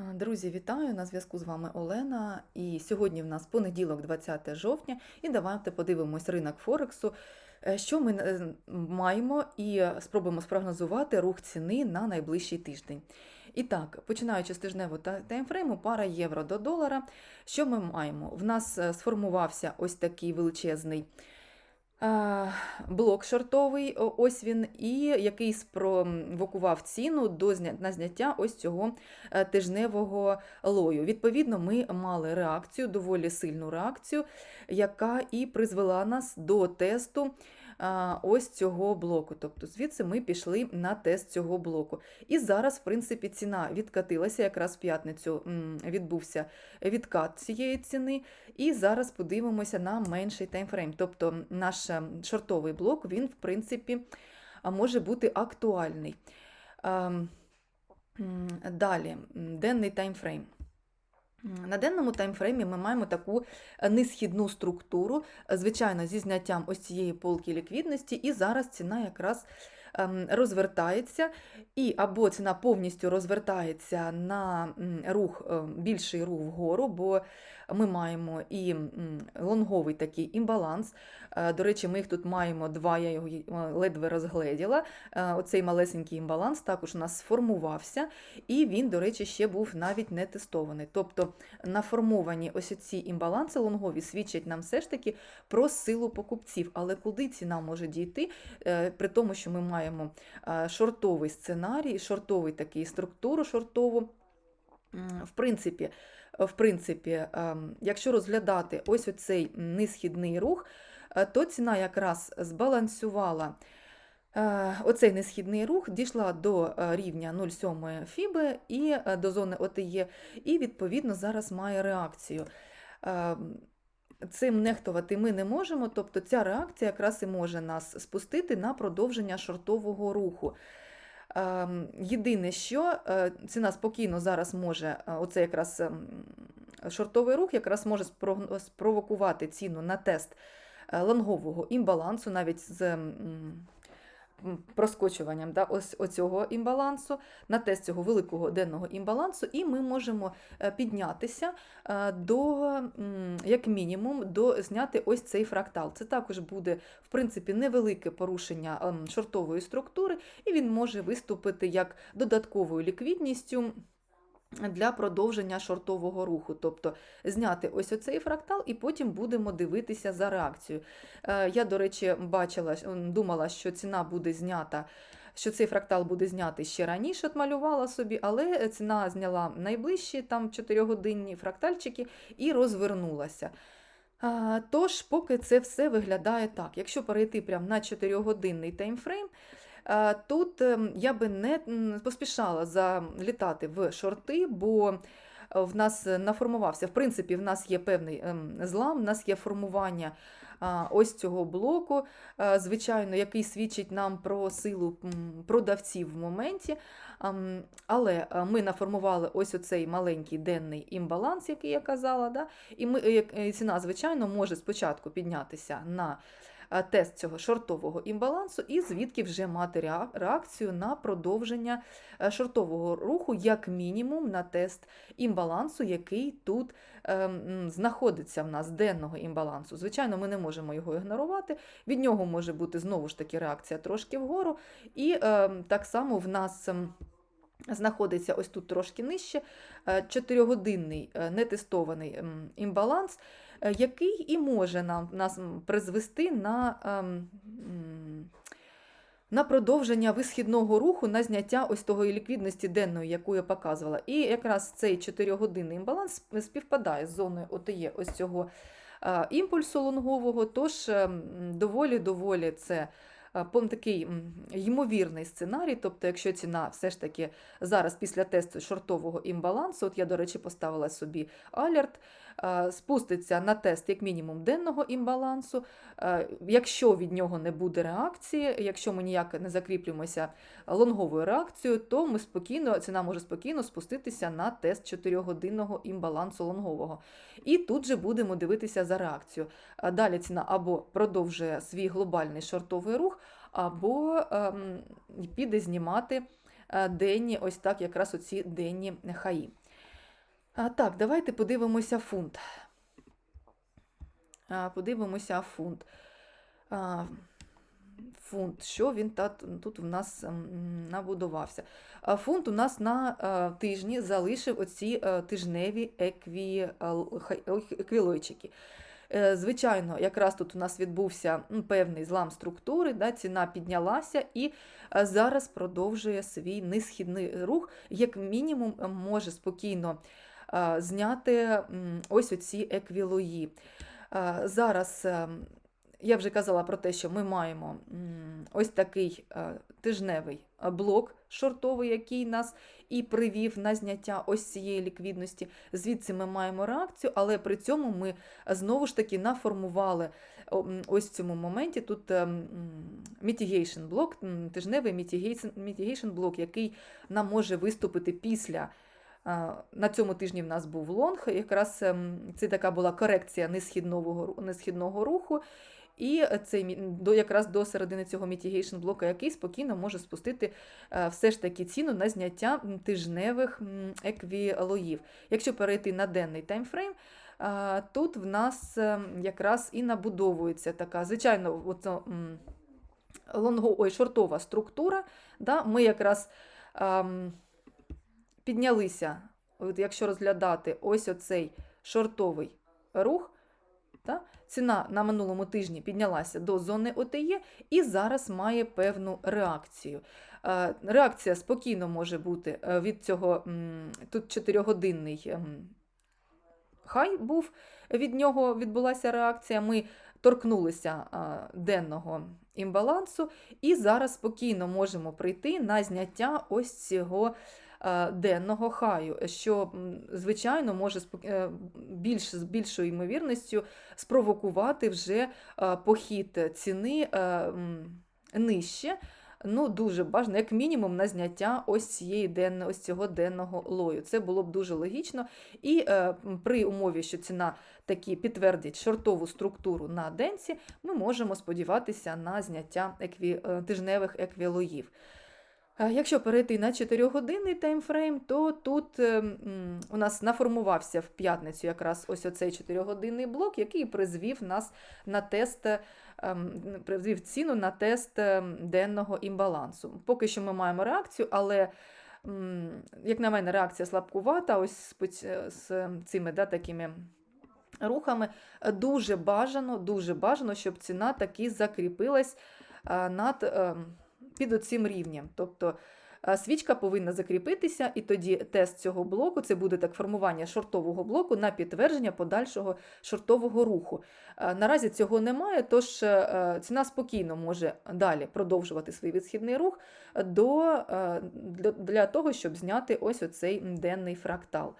Друзі, вітаю! На зв'язку з вами Олена. І сьогодні в нас понеділок, 20 жовтня, і давайте подивимось ринок Форексу. Е, Що ми е, маємо, і спробуємо спрогнозувати рух ціни на найближчий тиждень. І так, починаючи з тижневого таймфрейму, пара євро до долара. Що ми маємо? В нас е, сформувався ось такий величезний е, блок шортовий, ось він, і який спровокував ціну до на зняття ось цього е, тижневого лою. Відповідно, ми мали реакцію, доволі сильну реакцію, яка і призвела нас до тесту ось цього блоку. Тобто звідси ми пішли на тест цього блоку. І зараз, в принципі, ціна відкатилася, якраз в п'ятницю відбувся відкат цієї ціни. І зараз подивимося на менший таймфрейм. Тобто наш е, шортовий блок, він, в принципі, може бути актуальний. Ем, Далі, денний таймфрейм. На денному таймфреймі ми маємо таку е, несхідну структуру, е, звичайно, зі зняттям ось цієї полки ліквідності, і зараз ціна якраз ем, розвертається, і або ціна повністю розвертається на рух, е, більший рух вгору, бо ми маємо і лонговий такий імбаланс. Е, До речі, ми їх тут маємо два, я його е, ледве розгледіла. Е, Оцей малесенький імбаланс також у нас сформувався, і він, до речі, ще був навіть не тестований. Тобто наформовані ось ці імбаланси лонгові свідчать нам все ж таки про силу покупців. Але куди ціна може дійти, при тому, що ми маємо шортовий сценарій, шортовий такий структуру шортову. В принципі, в принципі, ем, якщо розглядати ось оцей несхідний рух, е, то ціна якраз збалансувала е, оцей несхідний рух, дійшла до е, рівня 0,7 фіби і е, до зони ОТЄ, і відповідно зараз має реакцію. Ем, Цим нехтувати ми не можемо, тобто ця реакція якраз і може нас спустити на продовження шортового руху. Ем, Єдине, що е, ціна спокійно зараз може, е, оце якраз ем, шортовий рух, якраз може спро- спровокувати ціну на тест е, лонгового імбалансу, навіть з проскочуванням да, ось оцього імбалансу, на тест цього великого денного імбалансу, і ми можемо е, піднятися е, до, як мінімум, до зняти ось цей фрактал. Це також буде, в принципі, невелике порушення ем, шортової структури, і він може виступити як додатковою ліквідністю. Для продовження шортового руху, тобто зняти ось оцей фрактал, і потім будемо дивитися за реакцією. Е, Я, до речі, бачила, думала, що ціна буде знята, що цей фрактал буде знятий ще раніше, от малювала собі, але ціна зняла найближчі там 4-годинні фрактальчики і розвернулася. Тож, поки це все виглядає так. Якщо перейти прямо на 4-годинний таймфрейм, тут ем, я би не поспішала залітати в шорти, бо е, в нас наформувався, в принципі, в нас є певний ем, злам, в нас є формування ось цього блоку, звичайно, який свідчить нам про силу продавців в моменті. Але ми наформували ось оцей маленький денний імбаланс, який я казала. Да? І ми, е, е, ціна, звичайно, може спочатку піднятися на е, тест цього шортового імбалансу, і звідки вже мати реакцію на продовження е, шортового руху, як мінімум на тест імбалансу, який тут ем, знаходиться в нас денного імбалансу. Звичайно, ми не можемо його ігнорувати. Від нього може бути знову ж таки реакція трошки вгору. І так само в нас. Знаходиться ось тут трошки нижче 4-годинний нетестований імбаланс, е, який і може нам, нас призвести на, ем, на продовження висхідного руху на зняття ось того ліквідності денної, яку я показувала. І якраз цей 4-годинний імбаланс співпадає з зоною ОТЄ ось цього е, імпульсу лонгового, тож ем, доволі-доволі це е, такий ймовірний сценарій. Тобто, якщо ціна все ж таки зараз після тесту шортового імбалансу, от я, до речі, поставила собі алерт, е, спуститься на тест як мінімум денного імбалансу. Е, Якщо від нього не буде реакції, якщо ми ніяк не закріплюємося лонговою реакцією, то ми спокійно, ціна може спокійно спуститися на тест 4-годинного імбалансу лонгового. І тут же будемо дивитися за реакцією. Далі ціна або продовжує свій глобальний шортовий рух, або ем, піде знімати е, денні, ось так якраз оці денні хаї. А, так, давайте подивимося фунт. А, подивимося фунт. А, фунт, що він та, тут в нас м, набудувався. Фунт у нас на а, тижні залишив оці а, тижневі екві, еквілойчики. Е, Звичайно, якраз тут у нас відбувся певний злам структури, да, ціна піднялася і е, зараз продовжує свій несхідний рух, як мінімум е, може спокійно е, зняти ось оці еквілої. Е, Зараз е, я вже казала про те, що ми маємо ось такий е, тижневий е, блок шортовий, який нас і привів на зняття ось цієї ліквідності. Звідси ми маємо реакцію, але при цьому ми е, знову ж таки наформували ось в цьому моменті тут ем, м, mitigation блок, тижневий mitigation блок, який нам може виступити після. На цьому тижні в нас був лонг, якраз ем, це така була корекція несхідного, несхідного руху. І цей до якраз до середини цього mitigation блока, який спокійно може спустити е, все ж таки ціну на зняття тижневих еквілоїв. Якщо перейти на денний таймфрейм, тут в нас е, якраз і набудовується така, звичайно, оцо, м, лонго, ой, шортова структура. Да? Ми якраз ам, піднялися, от якщо розглядати ось оцей шортовий рух, та, ціна на минулому тижні піднялася до зони ОТЄ і зараз має певну реакцію. Е, Реакція спокійно може бути е, від цього, тут 4-годинний ем, хай був, від нього відбулася реакція. Ми торкнулися денного імбалансу, і зараз спокійно можемо прийти на зняття ось цього денного хаю, що, звичайно, може е, більш, з більшою ймовірністю спровокувати вже похід ціни нижче. Ну, дуже бажано, як мінімум, на зняття ось цієї денно, ось цього денного лою. Це було б дуже логічно. І е, при умові, що ціна таки підтвердить шортову структуру на денці, ми можемо сподіватися на зняття екві, е, тижневих еквілоїв. Якщо перейти на 4-годинний таймфрейм, то тут е, у нас наформувався в п'ятницю якраз ось оцей 4-годинний блок, який призвів нас на тест, е, ем, призвів ціну на тест е, денного імбалансу. Поки що ми маємо реакцію, але, як на мене, реакція слабкувата, ось з цими да, такими рухами. Дуже бажано, дуже бажано, щоб ціна таки закріпилась над, е, під оцим рівнем. Тобто е, свічка повинна закріпитися, і тоді тест цього блоку це буде так формування шортового блоку на підтвердження подальшого шортового руху. Е, Наразі цього немає, тож е, ціна спокійно може далі продовжувати свій відсхідний рух до, для, того, щоб зняти ось оцей денний фрактал.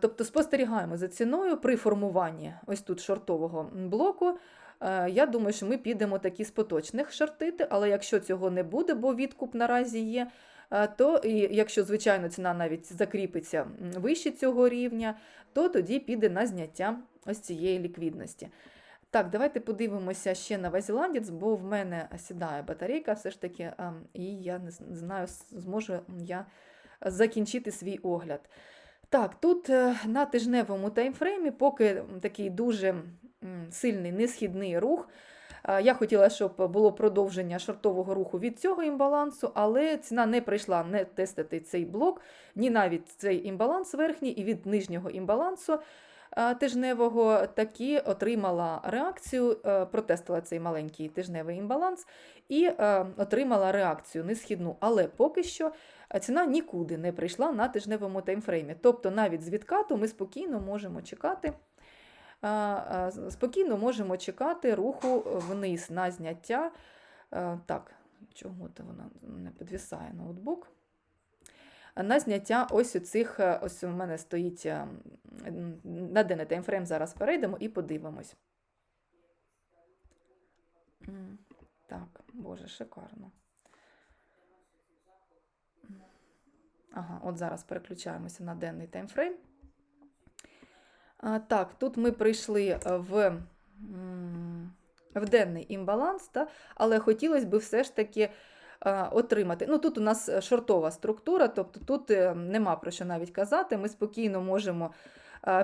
Тобто спостерігаємо за ціною при формуванні ось тут шортового блоку. Е, Я думаю, що ми підемо такі з поточних шортити, але якщо цього не буде, бо відкуп наразі є, е, то і якщо, звичайно, ціна навіть закріпиться вище цього рівня, то тоді піде на зняття ось цієї ліквідності. Так, давайте подивимося ще на Вазіландець, бо в мене сідає батарейка все ж таки, ем, і я не знаю, зможу я закінчити свій огляд. Так, тут е, на тижневому таймфреймі, поки такий дуже сильний несхідний рух. Е, Я хотіла, щоб було продовження шортового руху від цього імбалансу, але ціна не прийшла не тестити цей блок, ні навіть цей імбаланс верхній, і від нижнього імбалансу е, тижневого таки отримала реакцію, е, протестила цей маленький тижневий імбаланс і е, отримала реакцію несхідну. Але поки що ціна нікуди не прийшла на тижневому таймфреймі. Тобто навіть з відкату ми спокійно можемо чекати. Спокійно можемо чекати руху вниз на зняття. Так, чого то вона не підвісає ноутбук? На зняття ось у цих, е, ось у мене стоїть е, на денний таймфрейм, зараз перейдемо і подивимось. Так, боже, шикарно. Ага, от зараз переключаємося на денний таймфрейм. Так, тут ми прийшли е, в, в денний імбаланс, та, але хотілося б все ж таки е, отримати. Ну, тут у нас е, шортова структура, тобто тут нема про що навіть казати. Ми спокійно можемо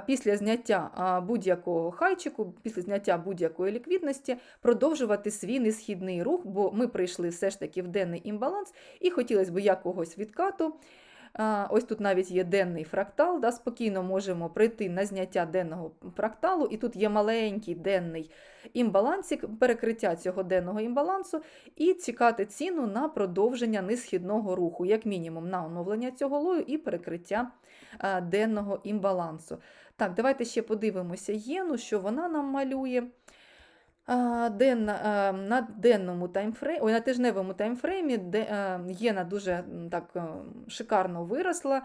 після зняття будь-якого хайчику, після зняття будь-якої ліквідності продовжувати свій несхідний рух, бо ми прийшли все ж таки в денний імбаланс і хотілося б якогось відкату. Ось тут навіть є денний фрактал, да, спокійно можемо прийти на зняття денного фракталу, і тут є маленький денний імбалансик, перекриття цього денного імбалансу, і чекати ціну на продовження несхідного руху, як мінімум на оновлення цього лою і перекриття денного імбалансу. Так, давайте ще подивимося єну, що вона нам малює. А, Ден, на денному таймфреймі, ой, на тижневому таймфреймі де, єна дуже так е, шикарно виросла.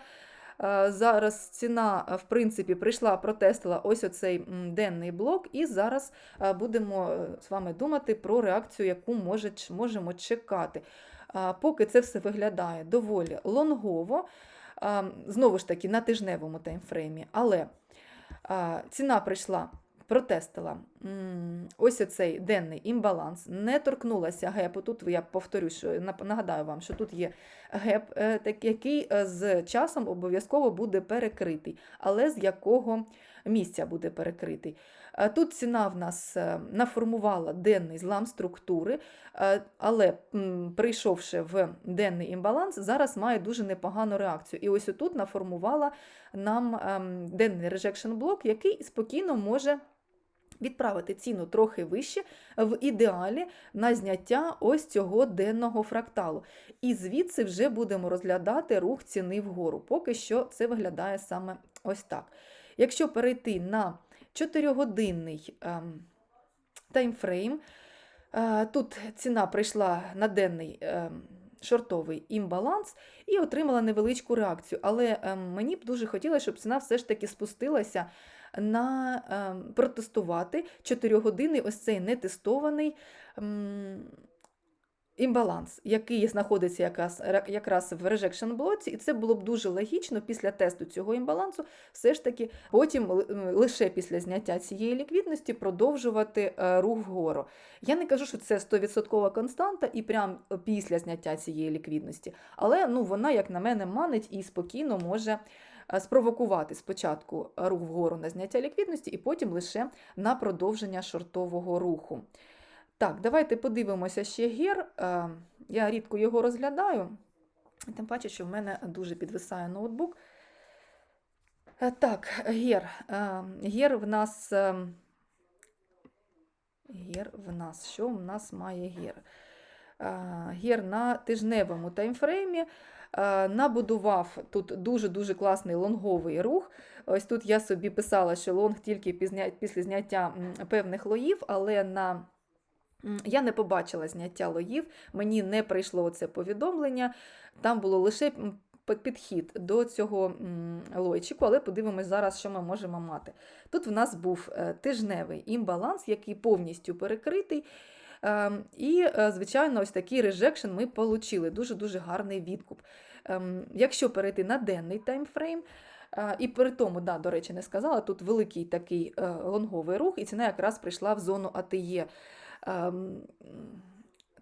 Зараз ціна, в принципі, прийшла, протестила ось оцей денний блок, і зараз будемо е, з вами думати про реакцію, яку може, можемо чекати. Поки це все виглядає доволі лонгово, знову ж таки, на тижневому таймфреймі, але ціна прийшла протестила ось оцей денний імбаланс, не торкнулася гепу. Тут я повторю, що нагадаю вам, що тут є геп, е, який е, з часом обов'язково буде перекритий, але з якого місця буде перекритий. Е, Тут ціна в нас наформувала денний злам структури, але прийшовши в денний імбаланс, зараз має дуже непогану реакцію. І ось отут наформувала нам ем, денний rejection блок, який спокійно може відправити ціну трохи вище, в ідеалі на зняття ось цього денного фракталу. І звідси вже будемо розглядати рух ціни вгору. Поки що це виглядає саме ось так. Якщо перейти на 4-годинний ем, таймфрейм, е, тут ціна прийшла на денний ем, шортовий імбаланс і отримала невеличку реакцію. Але ем, мені б дуже хотілося, щоб ціна все ж таки спустилася на ем, протестувати 4 години ось цей нетестований ем, імбаланс, який знаходиться якраз, якраз в rejection блоці, і це було б дуже логічно після тесту цього імбалансу, все ж таки потім лише після зняття цієї ліквідності продовжувати е, рух вгору. Я не кажу, що це 100% константа і прям після зняття цієї ліквідності, але ну, вона, як на мене, манить і спокійно може спровокувати спочатку рух вгору на зняття ліквідності, і потім лише на продовження шортового руху. Так, давайте подивимося ще гір. Е, Я рідко його розглядаю, тим паче, що в мене дуже підвисає ноутбук. Е, Так, гір. Е, Гір в нас. е, Гір в нас. Що в нас має гір? Е, Гір на тижневому таймфреймі е, набудував тут дуже-дуже класний лонговий рух. Ось тут я собі писала, що лонг тільки після зняття певних лоїв, але на Я не побачила зняття лоїв, мені не прийшло це повідомлення. Там було лише підхід до цього лойчику, але подивимось зараз, що ми можемо мати. Тут в нас був е, тижневий імбаланс, який повністю перекритий. Ем, І, е, звичайно, ось такий режекшн ми отримали. Дуже-дуже гарний відкуп. Ем, Якщо перейти на денний таймфрейм, е, і при тому, да, до речі, не сказала, тут великий такий е, лонговий рух, і ціна якраз прийшла в зону АТЄ. Ем,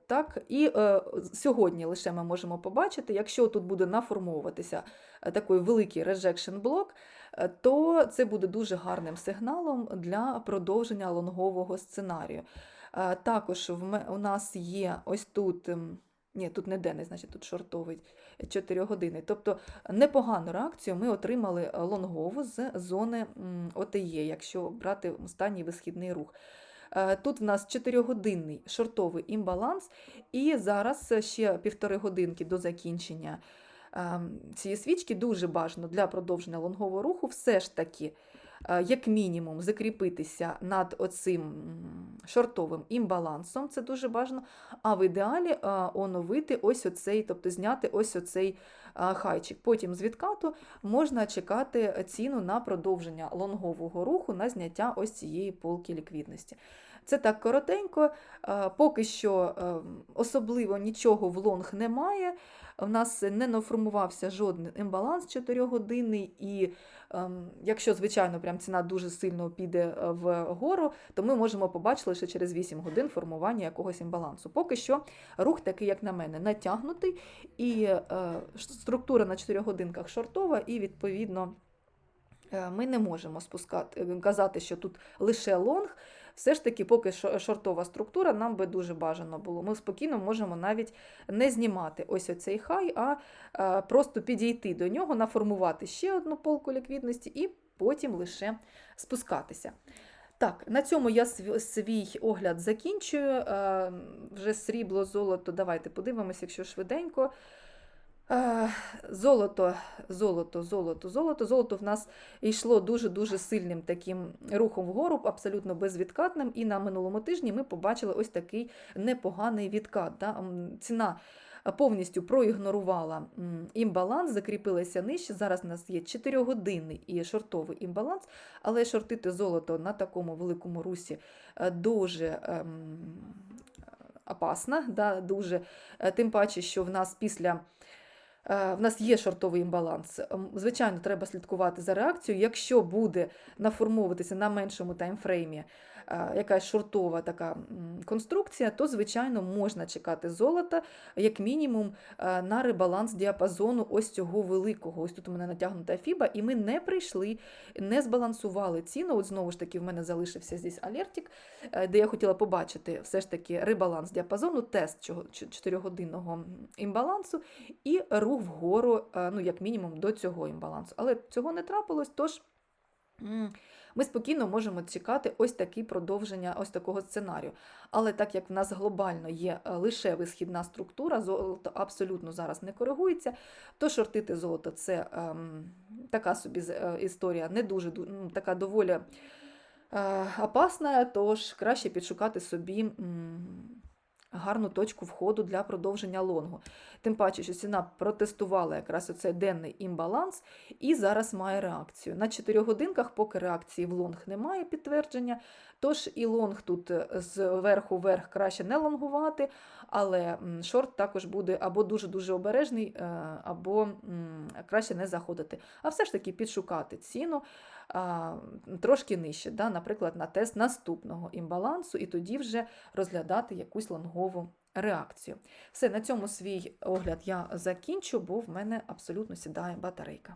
Так, і е, сьогодні лише ми можемо побачити, якщо тут буде наформовуватися такий великий rejection блок, то це буде дуже гарним сигналом для продовження лонгового сценарію. Е, також у нас є ось тут. ем, Ні, тут не денний, значить тут шортовий 4 години. Тобто непогану реакцію ми отримали е, лонгову з зони ОТЄ, якщо брати останній висхідний рух. Е, Тут в нас 4-годинний шортовий імбаланс, і зараз ще півтори годинки до закінчення ем, цієї свічки дуже бажано для продовження лонгового руху все ж таки, е, як мінімум, закріпитися над оцим шортовим імбалансом, це дуже бажано, а в ідеалі е, оновити ось оцей, тобто зняти ось оцей хайчик. Потім з відкату можна чекати ціну на продовження лонгового руху на зняття ось цієї полки ліквідності. Це так коротенько, поки що е, особливо нічого в лонг немає. У нас не наформувався жодний імбаланс 4-годинний, і ем, якщо, звичайно, прям ціна дуже сильно піде е, вгору, то ми можемо побачити лише через 8 годин формування якогось імбалансу. Поки що рух такий, як на мене, натягнутий, і е, структура на 4 годинках шортова, і відповідно. е, Ми не можемо спускати, казати, що тут лише лонг. Все ж таки, поки шо- шортова структура, нам би дуже бажано було. Ми спокійно можемо навіть не знімати ось оцей хай, а е, просто підійти до нього, наформувати ще одну полку ліквідності і потім лише спускатися. Так, на цьому я свій огляд закінчую. Е, Вже срібло, золото. Давайте подивимося, якщо швиденько. Е, Золото, золото, золото, золото. Золото в нас йшло дуже-дуже сильним таким рухом вгору, абсолютно безвідкатним. І на минулому тижні ми побачили ось такий непоганий відкат. Да? Ціна повністю проігнорувала імбаланс, закріпилася нижче. Зараз у нас є 4-годинний і шортовий імбаланс, але шортити золото на такому великому русі е, дуже. ем, Опасна, да, дуже. Е, Тим паче, що в нас після В нас є шортовий імбаланс. Звичайно, треба слідкувати за реакцією. Якщо буде наформовуватися на меншому таймфреймі е, якась шортова така конструкція, то, звичайно, можна чекати золота, як мінімум, е, на ребаланс діапазону ось цього великого. Ось тут у мене натягнута фіба, і ми не прийшли, не збалансували ціну. От знову ж таки, в мене залишився здесь алертик, е, де я хотіла побачити все ж таки ребаланс діапазону, тест 4-годинного імбалансу і рух вгору, е, ну, як мінімум, до цього імбалансу. Але цього не трапилось, тож ми спокійно можемо чекати ось такі продовження ось такого сценарію. Але так як в нас глобально є е, лише висхідна структура, золото абсолютно зараз не коригується, то шортити золото це ем, така собі е, історія, не дуже ну, така доволі е, опасна, тож краще підшукати собі. м, Гарну точку входу для продовження лонгу. Тим паче, що ціна протестувала якраз оцей денний імбаланс і зараз має реакцію. На 4 годинках, поки реакції в лонг немає підтвердження, тож і лонг тут е, з верху вверх краще не лонгувати, але шорт також буде або дуже-дуже обережний, е, або краще не заходити. А все ж таки підшукати ціну трошки нижче, да, наприклад, на тест наступного імбалансу, і тоді вже розглядати якусь лонгову реакцію. Все, на цьому свій огляд я закінчу, бо в мене абсолютно сідає батарейка.